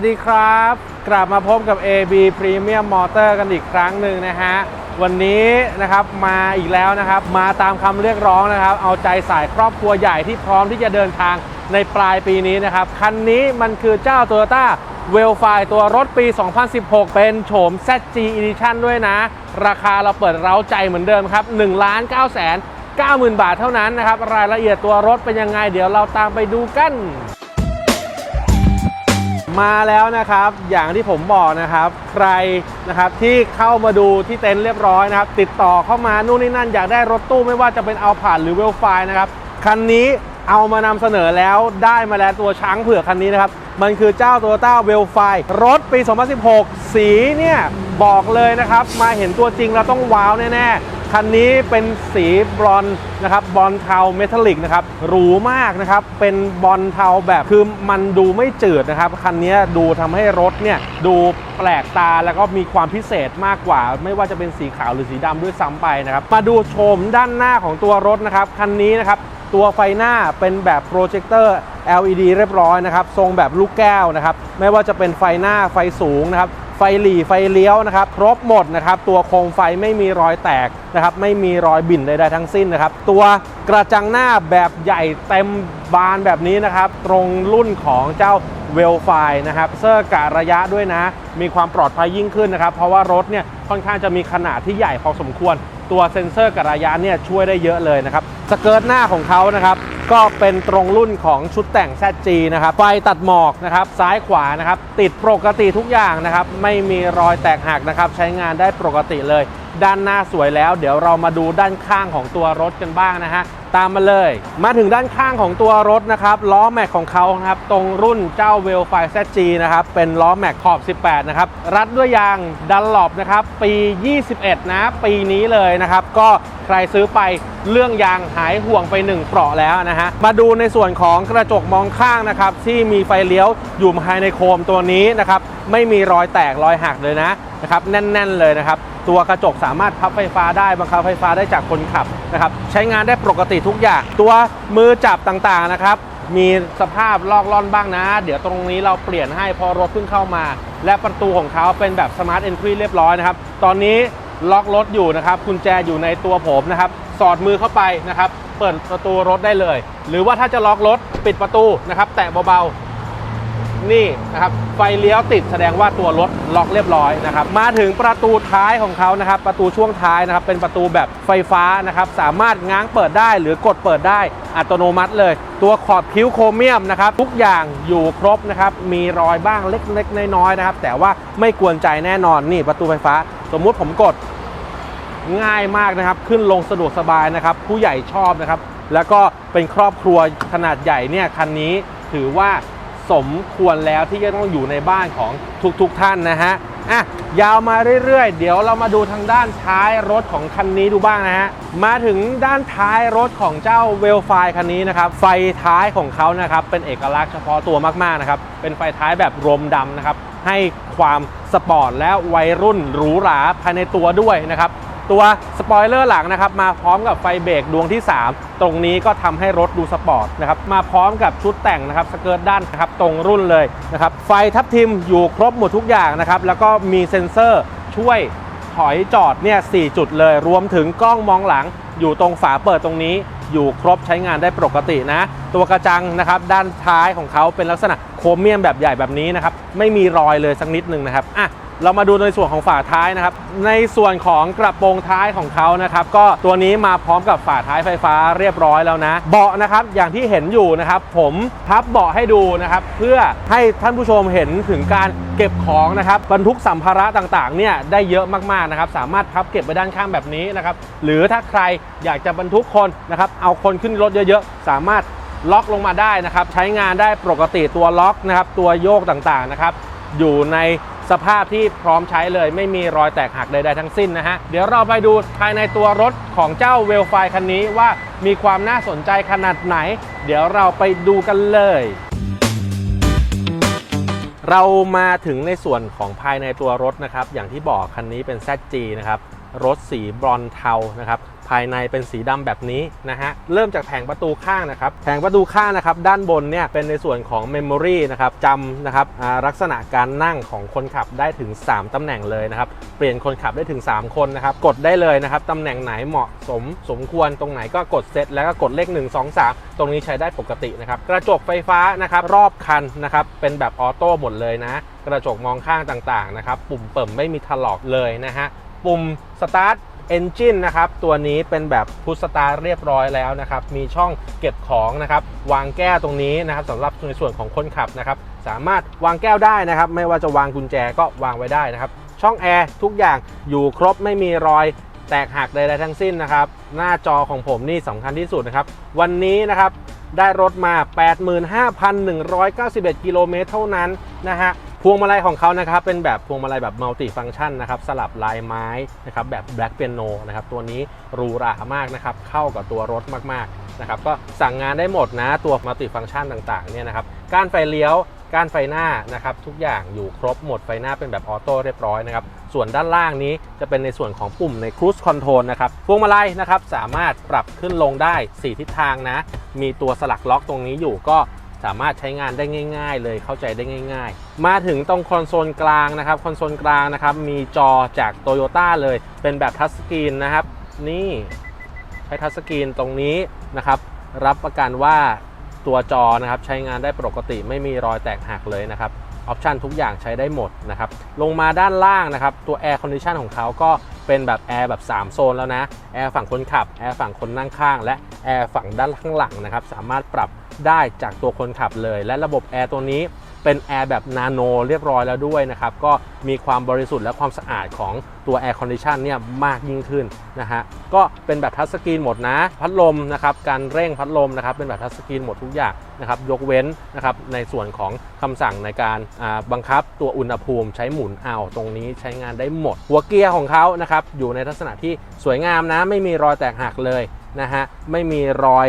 วัสดีครับ กลับมาพบกับ AB Premium Motor กันอีกครั้งหนึ่งนะฮะ วันนี้นะครับมาอีกแล้วนะครับ มาตามคำเรียกร้องนะครับ เอาใจสายครอบครัวใหญ่ที่พร้อมที่จะเดินทางในปลายปีนี้นะครับ คันนี้มันคือเจ้า Toyota w e l f i ตัวรถปี 2016 เป็นโฉม ZG Edition ด้วยนะ ราคาเราเปิดเร้าใจเหมือนเดิมครับ1ล้าน9 0 0 0 0 0 บาทเท่านั้นนะครับ รายละเอียดตัวรถเป็นยังไง เดี๋ยวเราตามไปดูกัน มาแล้วนะครับ อย่างที่ผมบอกนะครับ ใครนะครับที่เข้ามาดูที่เต็นท์เรียบร้อยนะครับ ติดต่อเข้ามานู่นนี่นั่นอยากได้รถตู้ไม่ว่าจะเป็นเอาผ่านหรือเวลไฟนะครับคันนี้เอามานำเสนอแล้วได้มาแล้วตัวช้างเผือกคันนี้นะครับ มันคือเจ้า Toyota w e l f i รถปี 2016 สีเนี่ยบอกเลยนะครับ มาเห็นตัวจริงแล้วต้องว้าวแน่ๆ คันนี้เป็นสีบรอนนะครับบอลเทาเมทัลลิกนะครับหรูมากนะครับเป็นบอลเทาแบบคือมันดูไม่จืดนะครับคันนี้ดูทำให้รถเนี่ยดูแปลกตาแล้วก็มีความพิเศษมากกว่า ไม่ว่าจะเป็นสีขาวหรือสีดำด้วยซ้ำไปนะครับมาดูโฉมด้านหน้าของตัวรถนะครับคันนี้นะครับตัวไฟหน้าเป็นแบบโปรเจคเตอร์ LED เรียบร้อยนะครับ ทรงแบบลูกแก้วนะครับ ไม่ว่าจะเป็นไฟหน้าไฟสูงนะครับ ไฟหลีไฟเลี้ยวนะครับครบหมดนะครับตัวโคมไฟไม่มีรอยแตกนะครับไม่มีรอยบิ่นใดๆทั้งสิ้นนะครับตัวกระจังหน้าแบบใหญ่เต็มบานแบบนี้นะครับตรงรุ่นของเจ้าเวลไฟนะครับเซอร์กะระยะด้วยนะ มีความปลอดภัยยิ่งขึ้นนะครับ เพราะว่ารถเนี่ยค่อนข้างจะมีขนาดที่ใหญ่พอสมควร ตัวเซ็นเซอร์กะระยะเนี่ยช่วยได้เยอะเลยนะครับ สเกิร์ตหน้าของเขานะครับก็เป็นตรงรุ่นของชุดแต่ง ZG นะครับ ไฟตัดหมอกนะครับ ซ้ายขวานะครับ ติดปกติทุกอย่างนะครับ ไม่มีรอยแตกหักนะครับ ใช้งานได้ปกติเลย ด้านหน้าสวยแล้ว เดี๋ยวเรามาดูด้านข้างของตัวรถกันบ้างนะฮะตามมาเลย มาถึงด้านข้างของตัวรถนะครับล้อแม็กของเขาครับตรงรุ่นเจ้าเวลไฟ ZG นะครับเป็นล้อแม็กขอบ 18 นะครับ รัดด้วยยางดันหลบนะครับ ปี 21 นะ ปีนี้เลยนะครับ ก็ใครซื้อไปเรื่องยางหายห่วงไป 1 เปราะแล้วนะฮะ มาดูในส่วนของกระจกมองข้างนะครับ ที่มีไฟเลี้ยวอยู่ภายในโคมตัวนี้นะครับ ไม่มีรอยแตกรอยหักเลยนะนะครับแน่น ๆ เลยนะครับ ตัวกระจกสามารถพับไฟฟ้าได้บังคับไฟฟ้าได้จากคนขับนะครับใช้งานได้ปกติทุกอย่าง ตัวมือจับต่างๆนะครับมีสภาพลอกล่อนบ้างนะ เดี๋ยวตรงนี้เราเปลี่ยนให้พอรถเพิ่งเข้ามา และประตูของเขาเป็นแบบสมาร์ทเอนทรีเรียบร้อยนะครับ ตอนนี้ล็อกรถอยู่นะครับกุญแจอยู่ในตัวผมนะครับ สอดมือเข้าไปนะครับ เปิดประตูรถได้เลย หรือว่าถ้าจะล็อกรถปิดประตูนะครับ แตะเบาๆ นี่นะครับไฟเลี้ยวติดแสดงว่าตัวรถล็อกเรียบร้อยนะครับมาถึงประตูท้ายของเขานะครับประตูช่วงท้ายนะครับเป็นประตูแบบไฟฟ้านะครับสามารถง้างเปิดได้หรือกดเปิดได้อัตโนมัติเลย ตัวขอบคิ้วโครเมียมนะครับทุกอย่างอยู่ครบนะครับมีรอยบ้างเล็กๆน้อยๆนะครับแต่ว่าไม่กวนใจแน่นอนนี่ประตูไฟฟ้า สมมุติผมกดง่ายมากนะครับ ขึ้นลงสะดวกสบายนะครับ ผู้ใหญ่ชอบนะครับ แล้วก็เป็นครอบครัวขนาดใหญ่เนี่ยคันนี้ถือว่า สมควรแล้วที่จะต้องอยู่ในบ้านของทุกๆทท่านนะฮะอะยาวมาเรื่อยๆ เดี๋ยวเรามาดูทางด้านท้ายรถของคันนี้ดูบ้างนะฮะ มาถึงด้านท้ายรถของเจ้าเวลไฟคันนี้นะครับ ไฟท้ายของเขานะครับ เป็นเอกลักษณ์เฉพาะตัวมากๆนะครับ เป็นไฟท้ายแบบรมดำนะครับ ให้ความสปอร์ตและวัยรุ่นหรูหราภายในตัวด้วยนะครับ ตัวสปอยเลอร์หลังนะครับมาพร้อมกับไฟเบรกดวงที่ 3 ตรงนี้ก็ทำให้รถดูสปอร์ตนะครับมาพร้อมกับชุดแต่งนะครับสเกิร์ตด้านนะครับตรงรุ่นเลยนะครับไฟทับทิมอยู่ครบหมดทุกอย่างนะครับแล้วก็มีเซ็นเซอร์ช่วยถอยจอดเนี่ยสจุดเลย รวมถึงกล้องมองหลังอยู่ตรงฝาเปิดตรงนี้ อยู่ครบใช้งานได้ปกตินะ ตัวกระจังนะครับด้านท้ายของเขาเป็นลักษณะโครเมียมแบบใหญ่แบบนี้นะครับไม่มีรอยเลยสักนิดหนึ่งนะครับอะเรามาดูในส่วนของฝาท้ายนะครับ ในส่วนของกระโปรงท้ายของเขานะครับ ก็ตัวนี้มาพร้อมกับฝาท้ายไฟฟ้าเรียบร้อยแล้วนะ เบาะนะครับอย่างที่เห็นอยู่นะครับ ผมพับเบาะให้ดูนะครับ เพื่อให้ท่านผู้ชมเห็นถึงการเก็บของนะครับบรรทุกสัมภาระต่างๆเนี่ยได้เยอะมากๆนะครับ สามารถพับเก็บไปด้านข้างแบบนี้นะครับ หรือถ้าใครอยากจะบรรทุกคนนะครับเอาคนขึ้นรถเยอะๆ สามารถล็อกลงมาได้นะครับ ใช้งานได้ปกติตัวล็อกนะครับ ตัวโยกต่างๆนะครับ อยู่ในสภาพที่พร้อมใช้เลย ไม่มีรอยแตกหักใดๆทั้งสิ้นนะฮะ เดี๋ยวเราไปดูภายในตัวรถของเจ้าเวลไฟคันนี้ว่ามีความน่าสนใจขนาดไหน เดี๋ยวเราไปดูกันเลย เรามาถึงในส่วนของภายในตัวรถนะครับ อย่างที่บอกคันนี้เป็น ZG นะครับ รถสีบรอนเทานะครับภายในเป็นสีดำแบบนี้นะฮะ เริ่มจากแผงประตูข้างนะครับ แผงประตูข้างนะครับ ด้านบนเนี่ยเป็นในส่วนของ Memory นะครับจำนะครับลักษณะการนั่งของคนขับได้ถึง 3ตำแหน่งเลยนะครับ เปลี่ยนคนขับได้ถึง 3 คนนะครับ กดได้เลยนะครับตำแหน่งไหนเหมาะสมสมควรตรงไหนก็กดเซตแล้วก็กดเลข 1 2 3 ตรงนี้ใช้ได้ปกตินะครับ กระจกไฟฟ้านะครับรอบคันนะครับเป็นแบบออโต้หมดเลยนะ กระจกมองข้างต่างๆนะครับ ปุ่มเปิ่มไม่มีถลอกเลยนะฮะ ปุ่ม สตาร์ท Engine นะครับ ตัวนี้เป็นแบบพุชสตาร์เรียบร้อยแล้วนะครับ มีช่องเก็บของนะครับ วางแก้วตรงนี้นะครับสำหรับในส่วนของคนขับนะครับ สามารถวางแก้วได้นะครับ ไม่ว่าจะวางกุญแจก็วางไว้ได้นะครับ ช่องแอร์ทุกอย่างอยู่ครบไม่มีรอยแตกหักใดๆทั้งสิ้นนะครับ หน้าจอของผมนี่สำคัญที่สุดนะครับ วันนี้นะครับได้รถมา 85,191 กิโลเมตรเท่านั้นนะฮะ พวงมาลัยของเขานะครับเป็นแบบพวงมาลัยแบบมัลติฟัง c t ชันนะครับสลับลายไม้นะครับแบบ Black Piano นนะครับตัวนี้หรูหรามากนะครับเข้ากับตัวรถมากๆนะครับก็สั่งงานได้หมดนะตัวมัลติฟัง c t ชันต่างๆเนี่ยนะครับการไฟเลี้ยวการไฟหน้านะครับทุกอย่างอยู่ครบหมดไฟหน้าเป็นแบบออโต้เรียบร้อยนะครับส่วนด้านล่างนี้จะเป็นในส่วนของปุ่มใน Cruise Control นะครับพวงมาลัยนะครับสามารถปรับขึ้นลงได้ 4 ทิศทางนะมีตัวสลักล็อกตรงนี้อยู่ก็ สามารถใช้งานได้ง่าย ๆ เลยเข้าใจได้ง่าย ๆ มาถึงตรงคอนโซลกลางนะครับคอนโซลกลางนะครับมีจอจาก t o y ยต้เลย เป็นแบบทัชสกรีนนะครับ นี่ใช้ทัชสกรีนตรงนี้นะครับรับประกันว่าตัวจอนะครับใช้งานได้ปกติไม่มีรอยแตกหักเลยนะครับออปชันทุกอย่างใช้ได้หมดนะครับลงมาด้านล่างนะครับตัวแอร์คอนดิชันของเขาก็เป็นแบบแอร์แบบ 3 โซนแล้วนะแอร์ฝั่งคนขับแอร์ฝั่งคนนั่งข้าง และแอร์ฝั่งด้านข้างหลังนะครับสามารถปรับ ได้จากตัวคนขับเลย และระบบแอร์ตัวนี้เป็นแอร์แบบนาโนเรียบร้อยแล้วด้วยนะครับ ก็มีความบริสุทธิ์และความสะอาดของตัวแอร์คอนดิชันเนี่ยมากยิ่งขึ้นนะฮะก็เป็นแบบทัชสกรีนหมดนะ พัดลมนะครับการเร่งพัดลมนะครับเป็นแบบทัชสกรีนหมดทุกอย่างนะครับยกเว้นนะครับในส่วนของคำสั่งในการบังคับตัวอุณหภูมิใช้หมุนเอาตรงนี้ใช้งานได้หมด หัวเกียร์ของเขานะครับอยู่ในลักษณะที่สวยงามนะไม่มีรอยแตกหักเลยนะฮะไม่มีรอย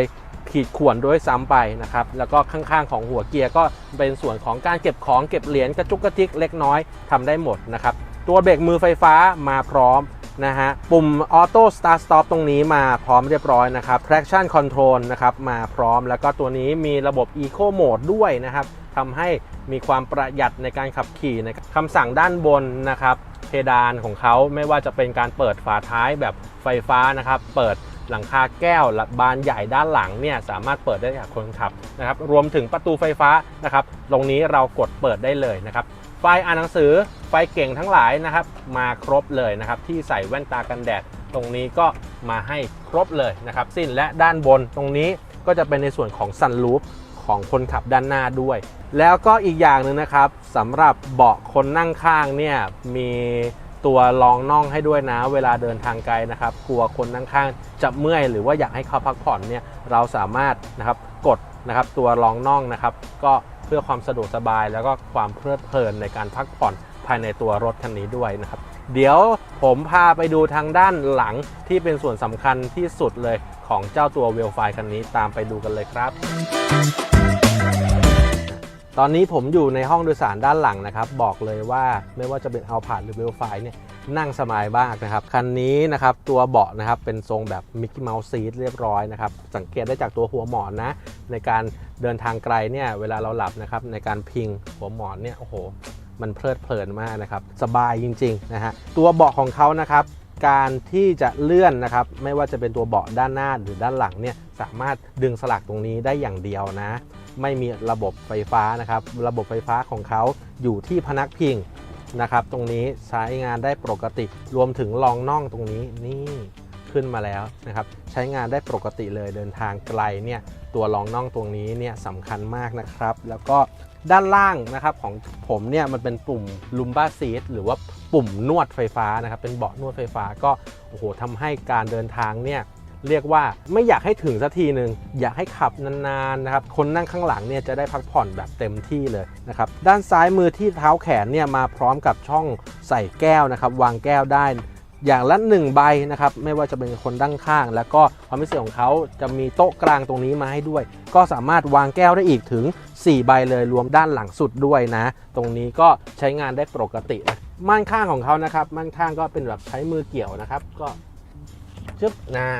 ขีดข่วนด้วยซ้ำไปนะครับ แล้วก็ข้างๆของหัวเกียร์ก็เป็นส่วนของการเก็บของเก็บเหรียญกระจุกกระติกเล็กน้อยทำได้หมดนะครับ ตัวเบรกมือไฟฟ้ามาพร้อมนะฮะปุ่ม Auto Start Stop ตรงนี้มาพร้อมเรียบร้อยนะครับ Traction Control นะครับมาพร้อมแล้วก็ตัวนี้มีระบบ Eco Mode ด้วยนะครับทำให้มีความประหยัดในการขับขี่นะครับคำสั่งด้านบนนะครับเพดานของเขาไม่ว่าจะเป็นการเปิดฝาท้ายแบบไฟฟ้านะครับ เปิด หลังคาแก้วและบานใหญ่ด้านหลังเนี่ยสามารถเปิดได้จากคนขับนะครับรวมถึงประตูไฟฟ้านะครับตรงนี้เรากดเปิดได้เลยนะครับไฟอ่านหนังสือไฟเก่งทั้งหลายนะครับ มาครบเลยนะครับที่ใส่แว่นตากันแดด ตรงนี้ก็มาให้ครบเลยนะครับ สิ้นและด้านบนตรงนี้ก็จะเป็นในส่วนของซันรูฟของคนขับด้านหน้าด้วย แล้วก็อีกอย่างหนึ่งนะครับสำหรับเบาะคนนั่งข้างเนี่ยมี ตัวรองน่องให้ด้วยนะ เวลาเดินทางไกลนะครับ กลัวคนนั่งข้างจะเมื่อยหรือว่าอยากให้เขาพักผ่อนเนี่ยเราสามารถนะครับกดนะครับตัวรองน่องนะครับ ก็เพื่อความสะดวกสบาย แล้วก็ความเพลิดเพลินในการพักผ่อนภายในตัวรถคันนี้ด้วยนะครับ เดี๋ยวผมพาไปดูทางด้านหลังที่เป็นส่วนสำคัญที่สุดเลยของเจ้าตัวเวลไฟคันนี้ตามไปดูกันเลยครับ ตอนนี้ผมอยู่ในห้องโดยสารด้านหลังนะครับ บอกเลยว่าไม่ว่าจะเป็นเอาผ่านหรือเวลไฟเนี่ยนั่งสบายมากนะครับ คันนี้นะครับตัวเบาะนะครับเป็นทรงแบบมิกกี้เมาส์ซีทเรียบร้อยนะครับ สังเกตได้จากตัวหัวหมอนนะ ในการเดินทางไกลเนี่ยเวลาเราหลับนะครับ ในการพิงหัวหมอนเนี่ยโอ้โห มันเพลิดเพลินมากนะครับ สบายจริงๆนะฮะตัวเบาะของเขานะครับการที่จะเลื่อนนะครับไม่ว่าจะเป็นตัวเบาะด้านหน้าหรือด้านหลังเนี่ย สามารถดึงสลักตรงนี้ได้อย่างเดียวนะ ไม่มีระบบไฟฟ้านะครับ ระบบไฟฟ้าของเขาอยู่ที่พนักพิงนะครับ ตรงนี้ใช้งานได้ปกติ รวมถึงรองน่องตรงนี้นี่ขึ้นมาแล้วนะครับ ใช้งานได้ปกติเลยเดินทางไกลเนี่ยตัวรองน่องตรงนี้เนี่ยสำคัญมากนะครับ แล้วก็ด้านล่างนะครับของผมเนี่ยมันเป็นปุ่มลุมบ้าซีทหรือว่าปุ่มนวดไฟฟ้านะครับ เป็นเบาะนวดไฟฟ้าก็โอ้โหทำให้การเดินทางเนี่ย เรียกว่าไม่อยากให้ถึงสักทีหนึ่งอยากให้ขับนานๆนะครับคนนั่งข้างหลังเนี่ยจะได้พักผ่อนแบบเต็มที่เลยนะครับด้านซ้ายมือที่เท้าแขนเนี่ยมาพร้อมกับช่องใส่แก้วนะครับวางแก้วได้อย่างละหนึ่งใบนะครับไม่ว่าจะเป็นคนด้านข้าง แล้วก็ความพิเศษของเขาจะมีโต๊ะกลางตรงนี้มาให้ด้วย ก็สามารถวางแก้วได้อีกถึง 4 ใบเลยรวมด้านหลังสุดด้วยนะ ตรงนี้ก็ใช้งานได้ปกตินะม่านข้างของเขานะครับม่านข้างก็เป็นแบบใช้มือเกี่ยวนะครับ ก็จึ๊บหน้า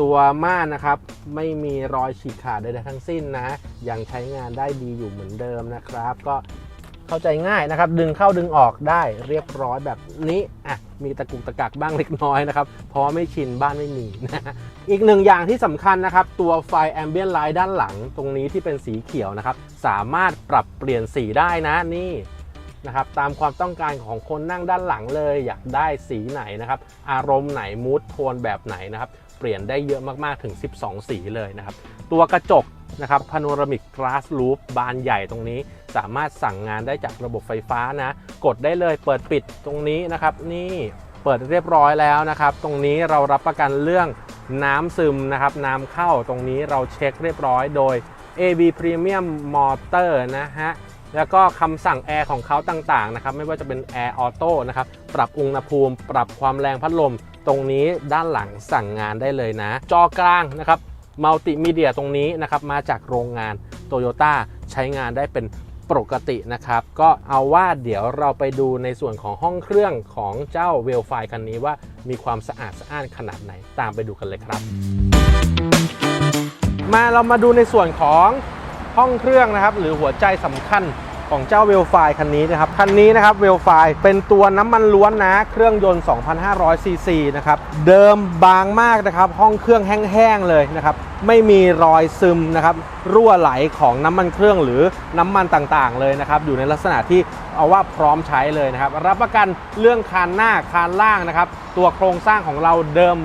ตัวม่านนะครับ ไม่มีรอยฉีกขาดใดๆทั้งสิ้นนะยังใช้งานได้ดีอยู่เหมือนเดิมนะครับ ก็เข้าใจง่ายนะครับ ดึงเข้าดึงออกได้เรียบร้อยแบบนี้อะมีตะกุกตะกักบ้างเล็กน้อยนะครับเพราะไม่ชินบ้านไม่มีนะอีกหนึ่งอย่างที่สำคัญนะครับ ตัวไฟ Ambient Light ด้านหลัง ตรงนี้ที่เป็นสีเขียวนะครับ สามารถปรับเปลี่ยนสีได้นะนี่นะครับตามความต้องการของคนนั่งด้านหลังเลย อยากได้สีไหนนะครับ อารมณ์ไหนมูดโทนแบบไหนนะครับ เปลี่ยนได้เยอะมากๆถึง 12 สีเลยนะครับ ตัวกระจกนะครับพาโนรามิกก a าสลูปบานใหญ่ตรงนี้ สามารถสั่งงานได้จากระบบไฟฟ้านะ กดได้เลยเปิดปิดตรงนี้นะครับ นี่เปิดเรียบร้อยแล้วนะครับ ตรงนี้เรารับประกันเรื่องน้ำซึมนะครับน้ำเข้าตรงนี้เราเช็คเรียบร้อยโดย AB Premium Motor นะฮะแล้วก็คำสั่งแอร์ของเขาต่างๆนะครับไม่ว่าจะเป็นแอร์ออโต้นะครับปรับอุณหภูมิ ปรับความแรงพัดลม ตรงนี้ด้านหลังสั่งงานได้เลยนะ จอกลางนะครับมัลติมีเดียตรงนี้นะครับมาจากโรงงานโตโยต้าใช้งานได้เป็นปกตินะครับ ก็เอาว่าเดี๋ยวเราไปดูในส่วนของห้องเครื่องของเจ้าเวลไฟคันนี้ว่ามีความสะอาดสะอ้านขนาดไหนตามไปดูกันเลยครับ มาเรามาดูในส่วนของห้องเครื่องนะครับ หรือหัวใจสำคัญ ของเจ้าเวลไฟคันนี้นะครับ คันนี้นะครับเวลไฟเป็นตัวน้ำมันล้วนนะ เครื่องยนต์ 2,500 ซีซีนะครับ เดิมบางมากนะครับ ห้องเครื่องแห้งๆเลยนะครับ ไม่มีรอยซึมนะครับ รั่วไหลของน้ำมันเครื่องหรือน้ำมันต่างๆเลยนะครับ อยู่ในลักษณะที่เอาว่าพร้อมใช้เลยนะครับ รับประกันเรื่องคานหน้าคานล่างนะครับ ตัวโครงสร้างของเราเดิม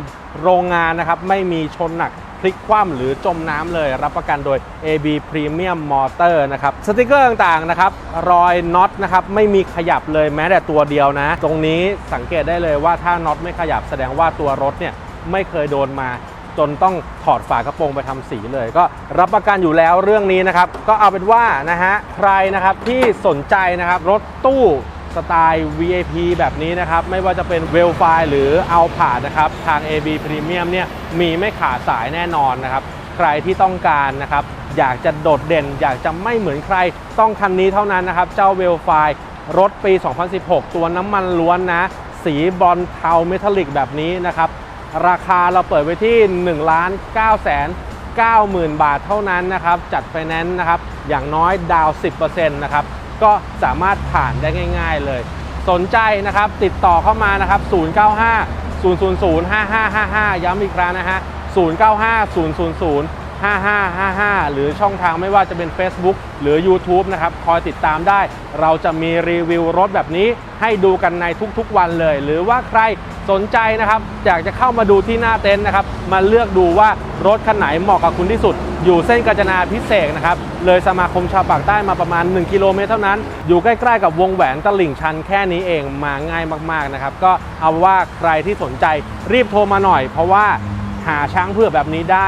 โรงงานนะครับ ไม่มีชนหนัก พลิกคว่ำหรือจมน้ำเลย รับประกันโดย AB Premium Motor นะครับสติกเกอร์ต่างๆนะครับรอยน็อตนะครับไม่มีขยับเลยแม้แต่ตัวเดียวนะ ตรงนี้สังเกตได้เลยว่าถ้าน็อตไม่ขยับแสดงว่าตัวรถเนี่ยไม่เคยโดนมาจนต้องถอดฝากระโปรงไปทำสีเลย ก็รับประกันอยู่แล้วเรื่องนี้นะครับ ก็เอาเป็นว่านะฮะใครนะครับที่สนใจนะครับรถตู้ สไตล์ VIP แบบนี้นะครับ ไม่ว่าจะเป็นเวลไฟหรือเอาผ่านะครับ ทาง AB Premium เนี่ยมีไม่ขาดสายแน่นอนนะครับ ใครที่ต้องการนะครับ อยากจะโดดเด่น อยากจะไม่เหมือนใครต้องคันนี้เท่านั้นนะครับ เจ้าเวลไฟรถปี 2016 ตัวน้ำมันล้วนนะ สีบอลเทาเมทัลลิกแบบนี้นะครับ ราคาเราเปิดไว้ที่1ล้าน9แสน90,000 บาทเท่านั้นนะครับ จัดไฟแนนซ์นะครับ อย่างน้อยดาว 10%นะครับ ก็สามารถผ่านได้ง่าย ๆ เลย สนใจนะครับติดต่อเข้ามานะครับ 095 000 5555 ย้ำอีกครั้งนะฮะ 095 000 5555 หรือช่องทางไม่ว่าจะเป็น Facebook หรือ YouTube นะครับ คอยติดตามได้ เราจะมีรีวิวรถแบบนี้ให้ดูกันในทุกๆวันเลย หรือว่าใครสนใจนะครับ อยากจะเข้ามาดูที่หน้าเต็นท์นะครับ มาเลือกดูว่ารถคันไหนเหมาะกับคุณที่สุด อยู่เส้นกาญจนาพิเศษนะครับ เลยสมาคมชาวปากใต้มาประมาณ 1 กิโลเมตรเท่านั้น อยู่ใกล้ๆกับวงแหวนตลิ่งชันแค่นี้เองมาง่ายมากๆนะครับ ก็เอาว่าใครที่สนใจรีบโทรมาหน่อย เพราะว่าหาช้างเผือกแบบนี้ได้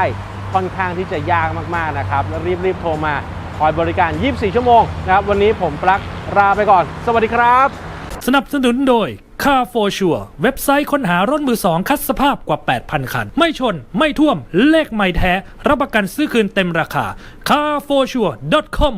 ค่อนข้างที่จะยากมากๆนะครับรีบๆโทรมาคอยบริการ 24 ชั่วโมงนะครับวันนี้ผมปลั๊กลาไปก่อน สวัสดีครับ สนับสนุนโดย Car for Sure เว็บไซต์ค้นหารถมือสองคัดสภาพกว่า 8,000 คัน ไม่ชน ไม่ท่วม เลขไม่แท้ รับประกันซื้อคืนเต็มราคา carforsure.com